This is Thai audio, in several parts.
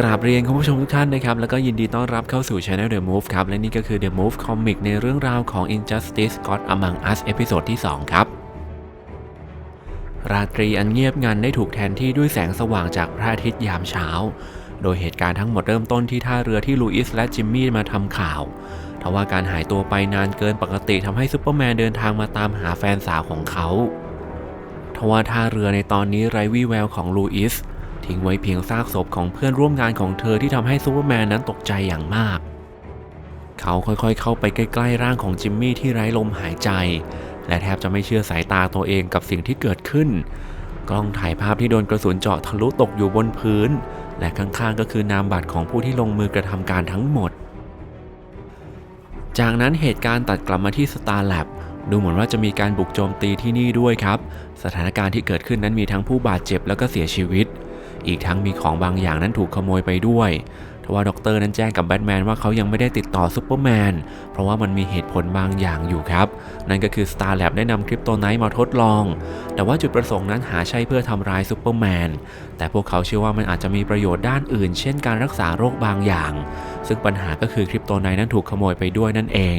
กราบเรียนคุณผู้ชมทุกท่านนะครับ แล้วก็ยินดีต้อนรับเข้าสู่ Channel The Move ครับ และนี่ก็คือ The Move Comic ในเรื่องราวของ Injustice God Among Us เอพิโซดที่ 2 ครับ ราตรีอันเงียบงันได้ถูกแทนที่ด้วยแสงสว่างจากพระอาทิตย์ยามเช้า โดยเหตุการณ์ทั้งหมดเริ่มต้นที่ท่าเรือที่ลูอิสและจิมมี่มาทำข่าวทว่าการหายตัวไปนานเกินปกติทำให้ซูเปอร์แมนเดินทางมาตามหาแฟนสาวของเขาทว่าท่าเรือในตอนนี้ไร้วี่แววของลูอิส ทิ้งไว้เพียงซากศพของเพื่อนร่วมงานของเธอที่ทำให้ซูเปอร์แมนนั้นตกใจอย่างมาก เขาค่อยๆเข้าไปใกล้ๆร่างของจิมมี่ที่ไร้ลมหายใจ และแทบจะไม่เชื่อสายตาตัวเองกับสิ่งที่เกิดขึ้น กล้องถ่ายภาพที่โดนกระสุนเจาะทะลุตกอยู่บนพื้น และข้างๆก็คือนามบัตรของผู้ที่ลงมือกระทำการทั้งหมด จากนั้นเหตุการณ์ตัดกลับมาที่ Star Lab ดูเหมือนว่าจะมีการบุกโจมตีที่นี่ด้วยครับ สถานการณ์ที่เกิดขึ้นนั้นมีทั้งผู้บาดเจ็บแล้วก็เสียชีวิต อีกทั้งมีของบางอย่างนั้นถูกขโมยไปด้วยทว่าด็อกเตอร์นั้นแจ้งกับแบทแมนว่าเขายังไม่ได้ติดต่อซูเปอร์แมน เพราะว่ามันมีเหตุผลบางอย่างอยู่ครับ นั่นก็คือ Star Lab ได้นำคริปโตไนท์มาทดลอง แต่ว่าจุดประสงค์นั้นหาใช่เพื่อทำร้ายซูเปอร์แมน แต่พวกเขาเชื่อว่ามันอาจจะมีประโยชน์ด้านอื่น เช่นการรักษาโรคบางอย่าง ซึ่งปัญหาก็คือคริปโตไนท์นั้นถูกขโมยไปด้วยนั่นเอง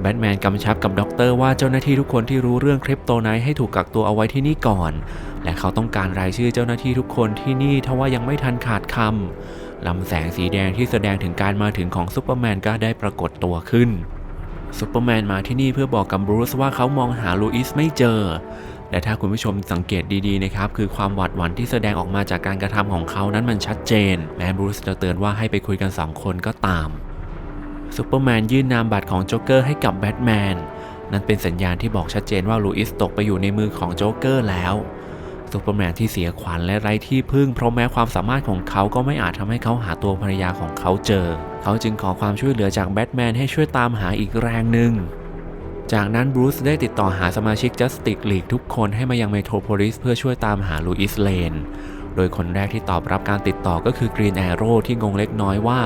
แบทแมนกำชับกับด็อกเตอร์ว่าเจ้าหน้าที่ทุกคนที่รู้เรื่องคริปโตไนท์ให้ถูกกักตัวเอาไว้ที่นี่ก่อน และเขาต้องการรายชื่อเจ้าหน้าที่ทุกคนที่นี่ทว่ายังไม่ทันขาดคำลำแสงสีแดงที่แสดงถึงการมาถึงของซูเปอร์แมนก็ได้ปรากฏตัวขึ้นซูเปอร์แมนมาที่นี่เพื่อบอกกับบรูซว่าเขามองหาลูอิสไม่เจอ และถ้าคุณผู้ชมสังเกตดีๆนะครับ คือความหวาดหวั่นที่แสดงออกมาจากการกระทำของเขานั้นมันชัดเจน แม้บรูซจะเตือนว่าให้ไปคุยกันสองคนก็ตาม ซูเปอร์แมนยื่นนามบัตรของโจ๊กเกอร์ให้กับแบทแมนนั่นเป็นสัญญาณที่บอกชัดเจนว่าลูอิสตกไปอยู่ในมือของโจ๊กเกอร์แล้วซูเปอร์แมนที่เสียขวัญและไร้ที่พึ่งเพราะแม้ความสามารถของเขาก็ไม่อาจทำให้เขาหาตัวภรรยาของเขาเจอ เขาจึงขอความช่วยเหลือจากแบทแมนให้ช่วยตามหาอีกแรงหนึ่ง จากนั้นบรูซได้ติดต่อหาสมาชิก Justice League ทุกคนให้มายังเมโทรโพลิสเพื่อช่วยตามหาลูอิสเลน โดยคนแรกที่ตอบรับการติดต่อก็คือกรีนแอโร่ที่งงเล็กน้อยว่า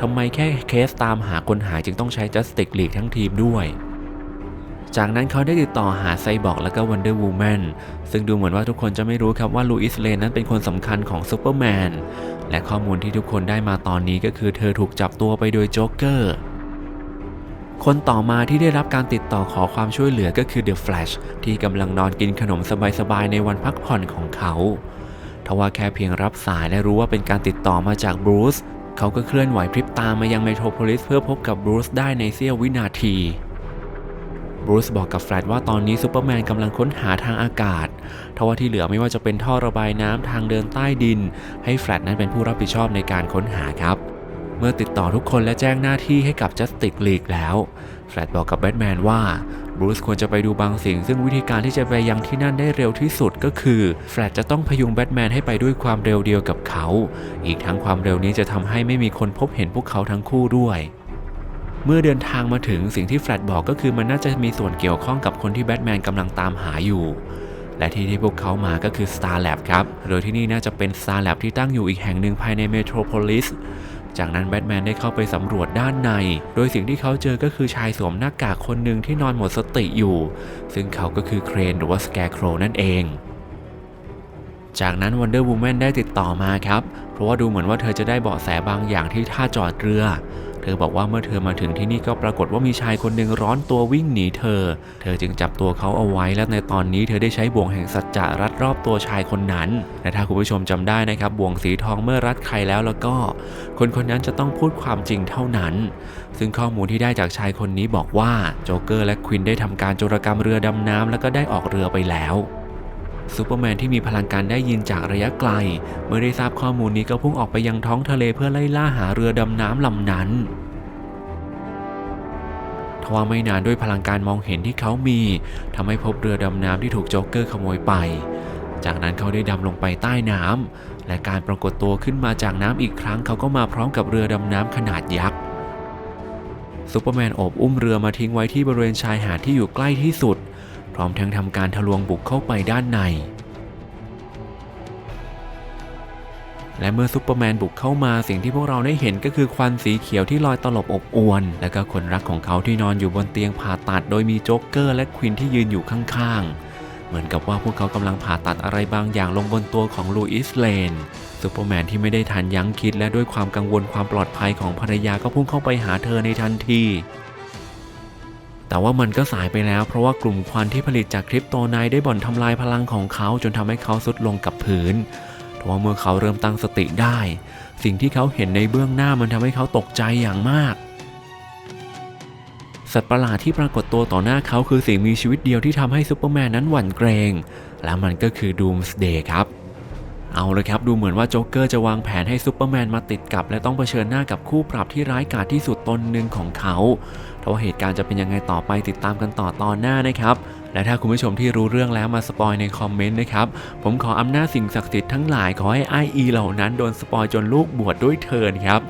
ทำไมแค่เคสตามหาคนหายจึงต้องใช้ Justice League ทั้งทีมด้วยจากนั้นเขาได้ติดต่อหาไซบอร์กและก็ Wonder Woman ซึ่งดูเหมือนว่าทุกคนจะไม่รู้ครับว่าลูอิสเลนนั้นเป็นคนสำคัญของซูเปอร์แมน และข้อมูลที่ทุกคนได้มาตอนนี้ก็คือเธอถูกจับตัวไปโดยโจ๊กเกอร์ คนต่อมาที่ได้รับการติดต่อขอความช่วยเหลือก็คือ The Flash ที่กำลังนอนกินขนมสบายๆในวันพักผ่อนของเขา ทว่าแค่เพียงรับสายและรู้ว่าเป็นการติดต่อมาจากบรูซเขาก็เคลื่อนไหวพริบตามายังเมโทรโพลิสเพื่อพบกับบรูซได้ในเสี้ยววินาทีบรูซบอกกับแฟลตว่าตอนนี้ซูเปอร์แมนกำลังค้นหาทางอากาศทว่าที่เหลือไม่ว่าจะเป็นท่อระบายน้ำทางเดินใต้ดิน ให้แฟลตนั้นเป็นผู้รับผิดชอบในการค้นหาครับ มื่อติดต่อทุกคนและแจ้งหน้าที่ให้กับ Justice League แล้วแฟลตบอกกับแบทแมนว่าบรูซควรจะไปดูบางสิ่ง ซึ่งวิธีการที่จะไปยังที่นั่นได้เร็วที่สุดก็คือแฟลตจะต้องพยุงแบทแมนให้ไปด้วยความเร็วเดียวกับเขา อีกทั้งความเร็วนี้จะทำให้ไม่มีคนพบเห็นพวกเขาทั้งคู่ด้วย เมื่อเดินทางมาถึงสิ่งที่แฟลตบอกก็คือมันน่าจะมีส่วนเกี่ยวข้องกับคนที่แบทแมนกำลังตามหาอยู่และที่ที่พวกเขามาก็คือ Star Lab ครับ โดยที่นี่น่าจะเป็น Star Lab ที่ตั้งอยู่อีกแห่งหนึ่งภายในเมโทรโพลิส จากนั้นแบทแมนได้เข้าไปสำรวจด้านใน โดยสิ่งที่เขาเจอก็คือชายสวมหน้ากากคนหนึ่งที่นอนหมดสติอยู่ ซึ่งเขาก็คือเครนหรือว่าสแกร์โครนั่นเอง จากนั้นวันเดอร์วูแมนได้ติดต่อมาครับ เพราะว่าดูเหมือนว่าเธอจะได้เบาะแสบางอย่างที่ท่าจอดเรือ เธอบอกว่าเมื่อเธอมาถึงที่นี่ก็ปรากฏว่ามีชายคนหนึ่งร้อนตัววิ่งหนีเธอ เธอจึงจับตัวเขาเอาไว้และในตอนนี้เธอได้ใช้บ่วงแห่งสัจจะรัดรอบตัวชายคนนั้น และถ้าคุณผู้ชมจำได้นะครับบ่วงสีทองเมื่อรัดใครแล้วแล้วก็ คนคนนั้นจะต้องพูดความจริงเท่านั้น ซึ่งข้อมูลที่ได้จากชายคนนี้บอกว่าโจเกอร์และควินได้ทำการโจรกรรมเรือดำน้ำแล้วก็ได้ออกเรือไปแล้ว ซูเปอร์แมนที่มีพลังการได้ยินจากระยะไกล เมื่อได้ทราบข้อมูลนี้ก็พุ่งออกไปยังท้องทะเลเพื่อไล่ล่าหาเรือดำน้ำลำนั้นทว่าไม่นานด้วยพลังการมองเห็นที่เขามีทำให้พบเรือดำน้ำที่ถูกโจ๊กเกอร์ขโมยไป จากนั้นเขาได้ดำลงไปใต้น้ำและการปรากฏตัวขึ้นมาจากน้ำอีกครั้งเขาก็มาพร้อมกับเรือดำน้ำขนาดยักษ์ซูเปอร์แมนโอบอุ้มเรือมาทิ้งไว้ที่บริเวณชายหาดที่อยู่ใกล้ที่สุด พร้อมทั้งทำการทะลวงบุกเข้าไปด้านใน และเมื่อซูเปอร์แมนบุกเข้ามาสิ่งที่พวกเราได้เห็นก็คือควันสีเขียวที่ลอยตลบอบอวน และก็คนรักของเขาที่นอนอยู่บนเตียงผ่าตัด โดยมีโจ๊กเกอร์และควินที่ยืนอยู่ข้างๆเหมือนกับว่าพวกเขากำลังผ่าตัดอะไรบางอย่างลงบนตัวของลูอิสเลนซูเปอร์แมนที่ไม่ได้ทันยั้งคิดและด้วยความกังวลความปลอดภัยของภรรยาก็พุ่งเข้าไปหาเธอในทันที แต่ว่ามันก็สายไปแล้ว เพราะว่ากลุ่มควันที่ผลิตจากคริปโตไนท์ได้บ่อนทำลายพลังของเขาจนทำให้เขาสุดลงกับพื้นแต่ว่าเมื่อเขาเริ่มตั้งสติได้ สิ่งที่เขาเห็นในเบื้องหน้ามันทำให้เขาตกใจอย่างมาก สัตว์ประหลาดที่ปรากฏตัวต่อหน้าเขาคือสิ่งมีชีวิตเดียวที่ทำให้ซูเปอร์แมนนั้นหวั่นเกรง และมันก็คือดูมสเดย์ครับ เอาเลยครับดูเหมือนว่าโจ๊กเกอร์จะวางแผนให้ซูเปอร์แมนมาติดกับ และต้องเผชิญหน้ากับคู่ปรับที่ร้ายกาจที่สุดตนหนึ่งของเขาแต่ว่าเหตุการณ์จะเป็นยังไงต่อไปติดตามกันต่อตอนหน้านะครับ และถ้าคุณผู้ชมที่รู้เรื่องแล้วมาสปอยในคอมเมนต์นะครับ ผมขออำนาจสิ่งศักดิ์สิทธิ์ทั้งหลายขอให้ไออีเหล่านั้นโดนสปอยจนลูกบวชดด้วยเทินครับ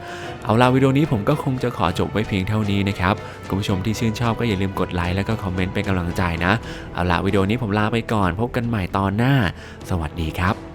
เอาล่ะวิดีโอนี้ผมก็คงจะขอจบไว้เพียงเท่านี้นะครับคุณผู้ชมที่ชื่นชอบก็อย่าลืมกดไลค์แล้วก็คอมเมนต์เป็นกำลังใจนะ เอาล่ะวิดีโอนี้ผมลาไปก่อนพบกันใหม่ตอนหน้า สวัสดีครับ